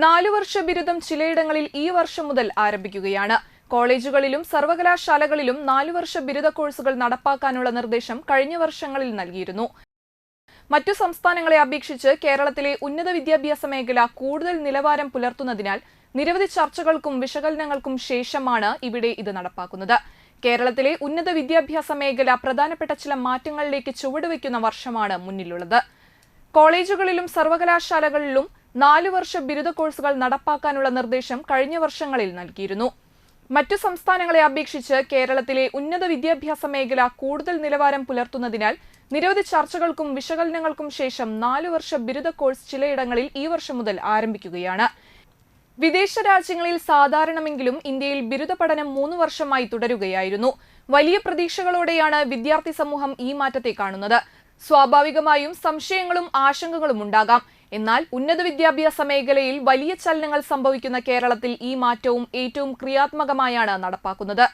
നാലു വർഷ ബിരുദം ചിലയിടങ്ങളിൽ ഈ വർഷം മുതൽ ആരംഭിക്കുകയാണ്. കോളേജുകളിലും സർവകലാശാലകളിലും നാലു വർഷ ബിരുദ കോഴ്സുകൾ നടപ്പാക്കാനുള്ള നിർദ്ദേശം കഴിഞ്ഞ വർഷങ്ങളിൽ നൽകിയിരുന്നു. മറ്റു സംസ്ഥാനങ്ങളെ അപേക്ഷിച്ച് കേരളത്തിലെ ഉന്നത വിദ്യാഭ്യാസ മേഖല കൂടുതൽ നിലവാരം പുലർത്തുന്നതിനാൽ നിരവധി ചർച്ചകൾക്കും വിശകലനങ്ങൾക്കും ശേഷമാണ് ഇവിടെ ഇത് നടപ്പാക്കുന്നത്. കേരളത്തിലെ ഉന്നത വിദ്യാഭ്യാസ മേഖല പ്രധാനപ്പെട്ട ചില മാറ്റങ്ങളിലേക്ക് ചുവടുവയ്ക്കുന്ന വർഷമാണ് മുന്നിലുള്ളത്. കോളേജുകളിലും സർവകലാശാലകളിലും നാലു വർഷ ബിരുദ കോഴ്സുകൾ നടപ്പാക്കാനുള്ള നിർദ്ദേശം കഴിഞ്ഞ വർഷങ്ങളിൽ നൽകിയിരുന്നു. മറ്റു സംസ്ഥാനങ്ങളെ അപേക്ഷിച്ച് കേരളത്തിലെ ഉന്നത വിദ്യാഭ്യാസ മേഖല കൂടുതൽ നിലവാരം പുലർത്തുന്നതിനാൽ നിരവധി ചർച്ചകൾക്കും വിശകലനങ്ങൾക്കും ശേഷം നാലു വർഷ ബിരുദ കോഴ്സ് ചിലയിടങ്ങളിൽ ഈ വർഷം മുതൽ ആരംഭിക്കുകയാണ്. വിദേശ രാജ്യങ്ങളിൽ സാധാരണമെങ്കിലും ഇന്ത്യയിൽ ബിരുദ പഠനം മൂന്ന് വർഷമായി തുടരുകയായിരുന്നു. വലിയ പ്രതീക്ഷകളോടെയാണ് വിദ്യാർത്ഥി സമൂഹം ഈ മാറ്റത്തെ കാണുന്നത്. സ്വാഭാവികമായും സംശയങ്ങളും ആശങ്കകളും ഉണ്ടാകാം. എന്നാൽ ഉന്നത വിദ്യാഭ്യാസ മേഖലയിൽ വലിയ ചലനങ്ങൾ സംഭവിക്കുന്ന കേരളത്തിൽ ഈ മാറ്റവും ഏറ്റവും ക്രിയാത്മകമായാണ് നടപ്പാക്കുന്നത്.